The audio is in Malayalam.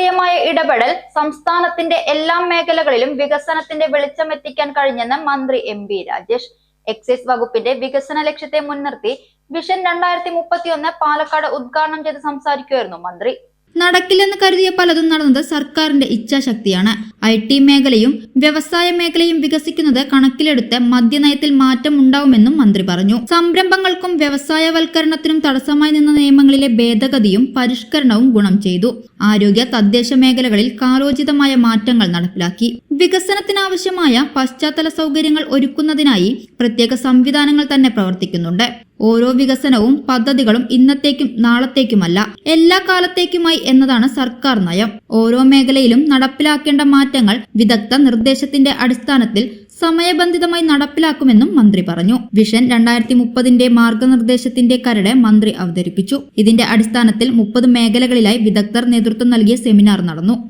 ജനപ്രിയമായ ഇടപെടൽ സംസ്ഥാനത്തിന്റെ എല്ലാ മേഖലകളിലും വികസനത്തിന്റെ വെളിച്ചം എത്തിക്കാൻ കഴിഞ്ഞെന്ന് മന്ത്രി എം ബി രാജേഷ്. എക്സൈസ് വകുപ്പിന്റെ വികസന ലക്ഷ്യത്തെ മുൻനിർത്തി വിഷൻ രണ്ടായിരത്തി മുപ്പത്തിയൊന്ന് പാലക്കാട് ഉദ്ഘാടനം ചെയ്ത് സംസാരിക്കുകയായിരുന്നു മന്ത്രി. നടക്കില്ലെന്ന് കരുതിയ പലതും നടന്നത് സർക്കാരിന്റെ ഇച്ഛാശക്തിയാണ്. ഐ ടി മേഖലയും വ്യവസായ മേഖലയും വികസിക്കുന്നത് കണക്കിലെടുത്ത് മദ്യനയത്തിൽ മാറ്റം ഉണ്ടാവുമെന്നും മന്ത്രി പറഞ്ഞു. സംരംഭങ്ങൾക്കും വ്യവസായവൽക്കരണത്തിനും തടസ്സമായി നിന്ന നിയമങ്ങളിലെ ഭേദഗതിയും പരിഷ്കരണവും ഗുണം ചെയ്തു. ആരോഗ്യ തദ്ദേശ മേഖലകളിൽ കാലോചിതമായ മാറ്റങ്ങൾ നടപ്പിലാക്കി. വികസനത്തിനാവശ്യമായ പശ്ചാത്തല സൗകര്യങ്ങൾ ഒരുക്കുന്നതിനായി പ്രത്യേക സംവിധാനങ്ങൾ തന്നെ പ്രവർത്തിക്കുന്നുണ്ട്. ഓരോ വികസനവും പദ്ധതികളും ഇന്നത്തേക്കും നാളത്തേക്കുമല്ല എല്ലാ കാലത്തേക്കുമായി എന്നതാണ് സർക്കാർ നയം. ഓരോ മേഖലയിലും നടപ്പിലാക്കേണ്ട മാറ്റങ്ങൾ വിദഗ്ധ നിർദ്ദേശത്തിന്റെ അടിസ്ഥാനത്തിൽ സമയബന്ധിതമായി നടപ്പിലാക്കുമെന്നും മന്ത്രി പറഞ്ഞു. വിഷൻ രണ്ടായിരത്തി മുപ്പതിന്റെ മാർഗനിർദ്ദേശത്തിന്റെ കരട് മന്ത്രി അവതരിപ്പിച്ചു. ഇതിന്റെ അടിസ്ഥാനത്തിൽ മുപ്പത് മേഖലകളിലായി വിദഗ്ധർ നേതൃത്വം നൽകിയ സെമിനാർ നടന്നു.